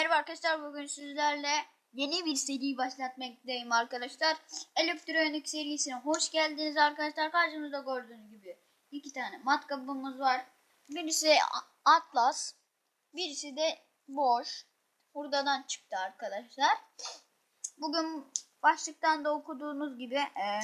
Merhaba arkadaşlar bugün sizlerle yeni bir seri başlatmaktayım arkadaşlar. Elektronik serisine hoş geldiniz arkadaşlar. Karşımızda gördüğünüz gibi iki tane matkabımız var. Birisi Atlas, birisi de boş. Buradan çıktı arkadaşlar. Bugün başlıktan da okuduğunuz gibi e,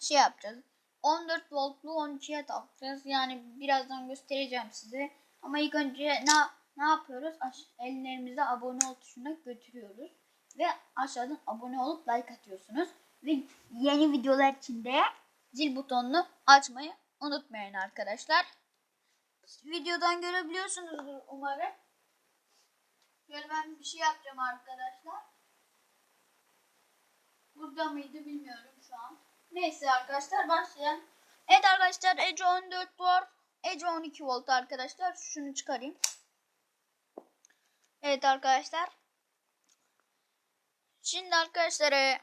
şey yapacağız. 14 voltlu 12'ye takacağız. Yani birazdan göstereceğim size. Ama ilk önce ne ne yapıyoruz? Aş- ellerimize abone ol tuşuna götürüyoruz. Ve aşağıdan abone olup like atıyorsunuz. Ve yeni videolar için de zil butonunu açmayı unutmayın arkadaşlar. Videodan görebiliyorsunuzdur umarım. Şöyle ben bir şey yapacağım arkadaşlar. Burada mıydı bilmiyorum şu an. Neyse arkadaşlar başlayalım. Evet arkadaşlar Ece 14 volt. Ece 12 volt arkadaşlar. Şunu çıkarayım. Evet arkadaşlar. Şimdi arkadaşlar e,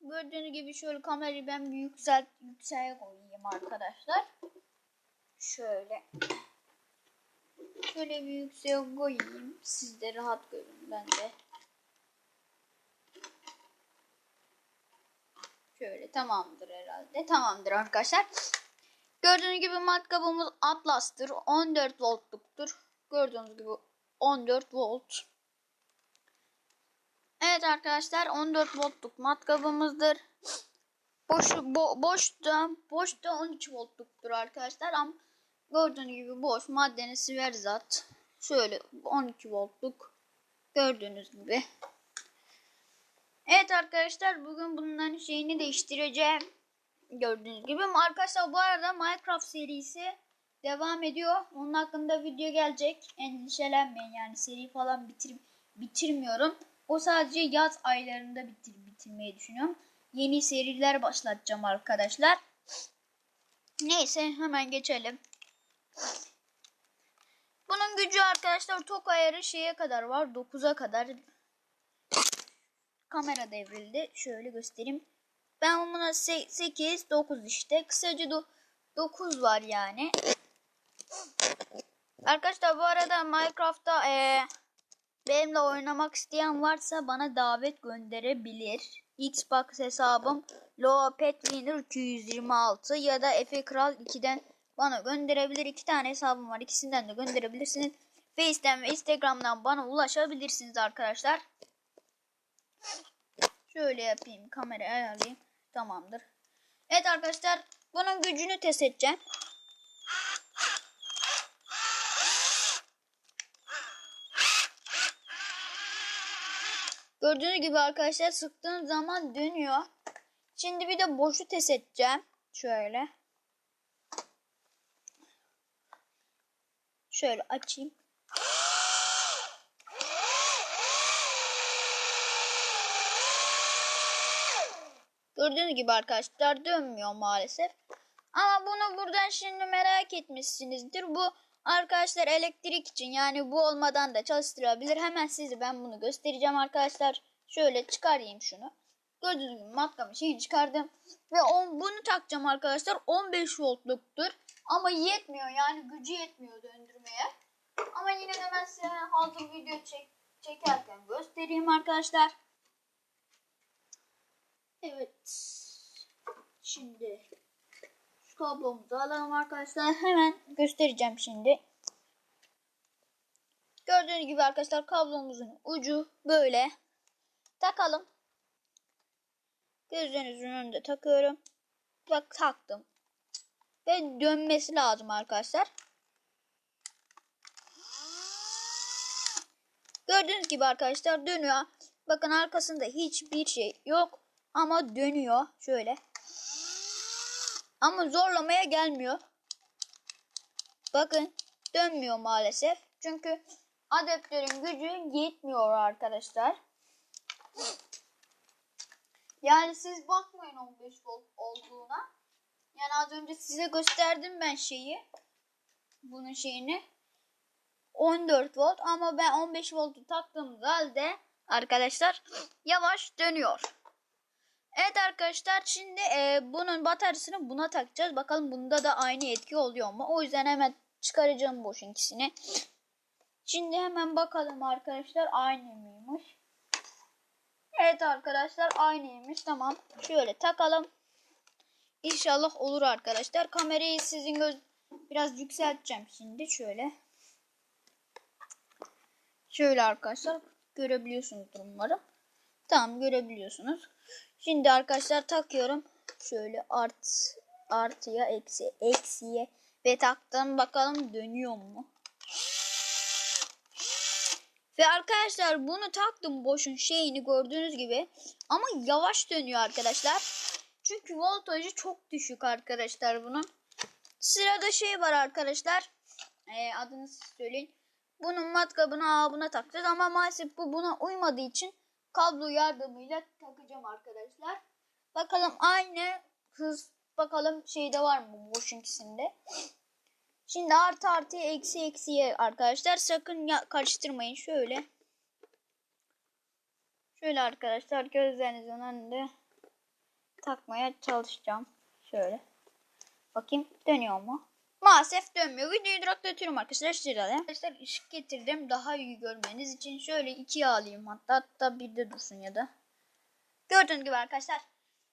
gördüğünüz gibi şöyle kamerayı ben bir yükselt yükseğe koyayım arkadaşlar. Şöyle. Şöyle bir yükseğe koyayım. Siz de rahat görün ben de. Şöyle tamamdır herhalde. Tamamdır arkadaşlar. Gördüğünüz gibi matkabımız Atlas'tır. 14 voltluktur. Gördüğünüz gibi 14 volt. Evet arkadaşlar 14 voltluk matkabımızdır. Boş, bo, boşta, boşta 12 voltluktur arkadaşlar ama gördüğünüz gibi boş maddenin siver zat. Şöyle 12 voltluk gördüğünüz gibi. Evet arkadaşlar bugün bunların şeyini değiştireceğim. Gördüğünüz gibi. Arkadaşlar bu arada Minecraft serisi devam ediyor. Onun hakkında video gelecek. Endişelenmeyin yani seri falan bitir bitirmiyorum. O sadece yaz aylarında bitir bitirmeyi düşünüyorum. Yeni seriler başlatacağım arkadaşlar. Neyse hemen geçelim. Bunun gücü arkadaşlar tok ayarı şeye kadar var. 9'a kadar kamera devrildi. Şöyle göstereyim. Ben buna 8, 9 işte. Kısaca 9 var yani. Arkadaşlar bu arada Minecraft'ta e, benimle oynamak isteyen varsa bana davet gönderebilir. Xbox hesabım Loapetwinner 226 ya da Efe Kral 2'den bana gönderebilir. İki tane hesabım var. İkisinden de gönderebilirsiniz. Face'ten ve Instagram'dan bana ulaşabilirsiniz arkadaşlar. Şöyle yapayım. Kamerayı ayarlayayım. Tamamdır. Evet arkadaşlar. Bunun gücünü test edeceğim. Gördüğünüz gibi arkadaşlar sıktığım zaman dönüyor. Şimdi bir de boşu test edeceğim. Şöyle. Şöyle açayım. Gördüğünüz gibi arkadaşlar dönmüyor maalesef. Ama bunu buradan şimdi merak etmişsinizdir. Bu arkadaşlar elektrik için yani bu olmadan da çalıştırabilir. Hemen size ben bunu göstereceğim arkadaşlar. Şöyle çıkarayım şunu. Gördüğünüz gibi matkamı şeyi çıkardım. Ve on, bunu takacağım arkadaşlar. 15 voltluktur. Ama yetmiyor yani gücü yetmiyor döndürmeye. Ama yine de ben size hazır video çek, çekerken göstereyim arkadaşlar. Evet. Şimdi şu kablomuzu alalım arkadaşlar. Hemen göstereceğim şimdi. Gördüğünüz gibi arkadaşlar kablomuzun ucu böyle. Takalım. Gözlerinizin önünde takıyorum. Bak taktım. Ve dönmesi lazım arkadaşlar. Gördüğünüz gibi arkadaşlar dönüyor. Bakın arkasında hiçbir şey yok. Ama dönüyor. Şöyle. Ama zorlamaya gelmiyor. Bakın dönmüyor maalesef. Çünkü adaptörün gücü yetmiyor arkadaşlar. Yani siz bakmayın 15 volt olduğuna. Yani az önce size gösterdim ben şeyi. Bunun şeyini. 14 volt ama ben 15 voltu taktığım halde arkadaşlar yavaş dönüyor. Evet arkadaşlar şimdi e, bunun bataryasını buna takacağız. Bakalım bunda da aynı etki oluyor mu? O yüzden hemen çıkaracağım boşun ikisini. Şimdi hemen bakalım arkadaşlar aynı mıymış? Evet arkadaşlar aynıymış. Tamam. Şöyle takalım. İnşallah olur arkadaşlar. Kamerayı sizin göz biraz yükselteceğim şimdi şöyle. Şöyle arkadaşlar görebiliyorsunuz umarım. Tamam görebiliyorsunuz. Şimdi arkadaşlar takıyorum. Şöyle art artıya eksi eksiye ve taktım bakalım dönüyor mu? Ve arkadaşlar bunu taktım boşun şeyini gördüğünüz gibi. Ama yavaş dönüyor arkadaşlar. Çünkü voltajı çok düşük arkadaşlar bunun. Sırada şey var arkadaşlar. Ee, adını siz söyleyin. Bunun matkabını ağabına takacağız ama maalesef bu buna uymadığı için kablo yardımıyla takacağım arkadaşlar. Bakalım aynı hız bakalım şeyde var mı ikisinde. Şimdi artı artıya eksi eksiye arkadaşlar sakın ya karıştırmayın şöyle. Şöyle arkadaşlar gözlerinizin önünde takmaya çalışacağım. Şöyle. Bakayım dönüyor mu? Maalesef dönmüyor. Videoyu duraklatıyorum arkadaşlar. Şurada. Arkadaşlar ışık getirdim. Daha iyi görmeniz için şöyle ikiye alayım hatta. Hatta bir de dursun ya da. Gördüğünüz gibi arkadaşlar.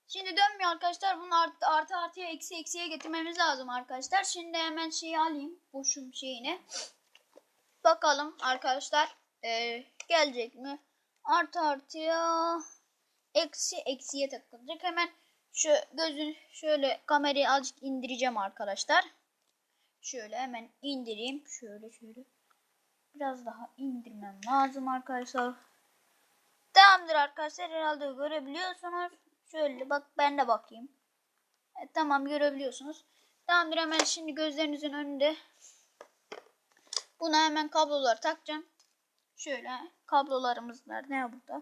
Şimdi dönmüyor arkadaşlar. Bunu artı, artı artıya eksi eksiye getirmemiz lazım arkadaşlar. Şimdi hemen şeyi alayım. Boşum şeyine. Bakalım arkadaşlar. Ee, gelecek mi? Artı artıya eksi eksiye takılacak. Hemen şu gözün şöyle kamerayı azıcık indireceğim arkadaşlar. Şöyle hemen indireyim. Şöyle şöyle. Biraz daha indirmem lazım arkadaşlar. Tamamdır arkadaşlar herhalde görebiliyorsunuz. Şöyle bak ben de bakayım. Evet, tamam görebiliyorsunuz. Tamamdır hemen şimdi gözlerinizin önünde. Buna hemen kablolar takacağım. Şöyle kablolarımız nerede burada.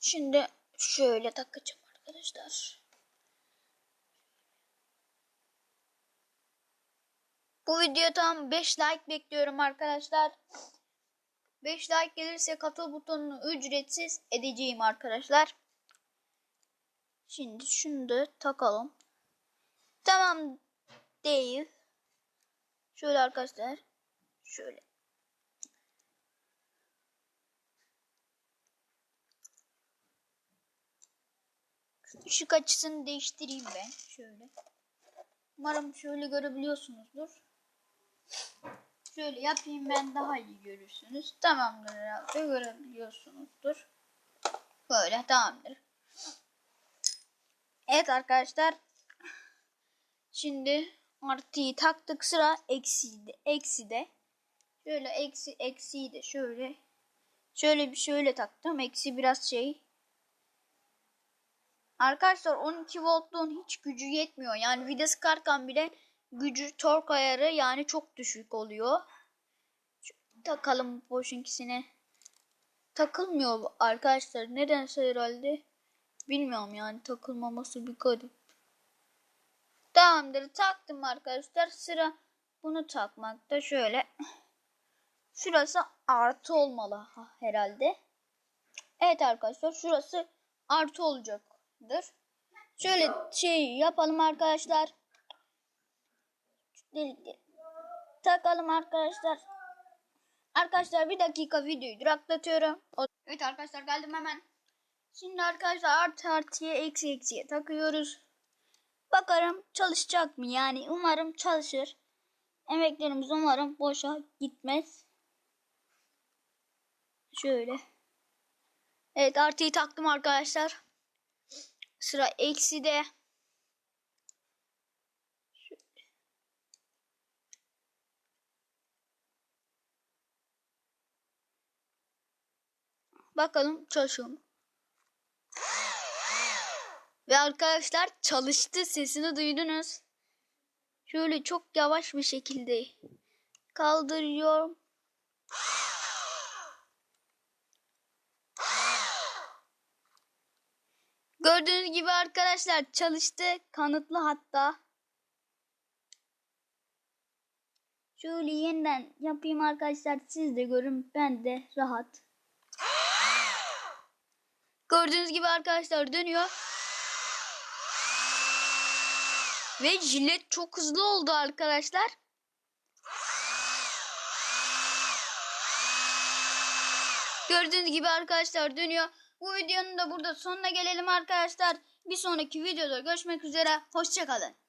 Şimdi şöyle takacağım arkadaşlar. Bu video tam 5 like bekliyorum arkadaşlar. 5 like gelirse katıl butonunu ücretsiz edeceğim arkadaşlar. Şimdi şunu da takalım. Tamam değil. Şöyle arkadaşlar. Şöyle. Işık açısını değiştireyim ben. Şöyle. Umarım şöyle görebiliyorsunuzdur. Şöyle yapayım ben daha iyi görürsünüz. Tamamdır herhalde görebiliyorsunuzdur. Böyle tamamdır. Evet arkadaşlar. Şimdi artıyı taktık sıra eksi de. Eksi de. Şöyle eksi eksiyi de şöyle. Şöyle bir şöyle taktım. Eksi biraz şey. Arkadaşlar 12 voltluğun hiç gücü yetmiyor. Yani vida sıkarken bile gücü tork ayarı yani çok düşük oluyor. Takalım boşunkisine. Takılmıyor arkadaşlar. Nedense herhalde. Bilmiyorum yani takılmaması bir garip. Tamamdır taktım arkadaşlar. Sıra bunu takmakta şöyle. Şurası artı olmalı herhalde. Evet arkadaşlar şurası artı olacaktır. Şöyle şey yapalım arkadaşlar. Delikleri takalım arkadaşlar. Arkadaşlar bir dakika videoyu duraklatıyorum. Evet arkadaşlar geldim hemen. Şimdi arkadaşlar artı artıya eksi eksiye takıyoruz. Bakarım çalışacak mı? Yani umarım çalışır. Emeklerimiz umarım boşa gitmez. Şöyle. Evet artıyı taktım arkadaşlar. Sıra eksi de. Bakalım çalışıyor mu? Ve arkadaşlar çalıştı. Sesini duydunuz. Şöyle çok yavaş bir şekilde kaldırıyorum. Gördüğünüz gibi arkadaşlar çalıştı. Kanıtlı hatta. Şöyle yeniden yapayım arkadaşlar. Siz de görün. Ben de rahat. Gördüğünüz gibi arkadaşlar dönüyor. Ve jilet çok hızlı oldu arkadaşlar. Gördüğünüz gibi arkadaşlar dönüyor. Bu videonun da burada sonuna gelelim arkadaşlar. Bir sonraki videoda görüşmek üzere. Hoşçakalın.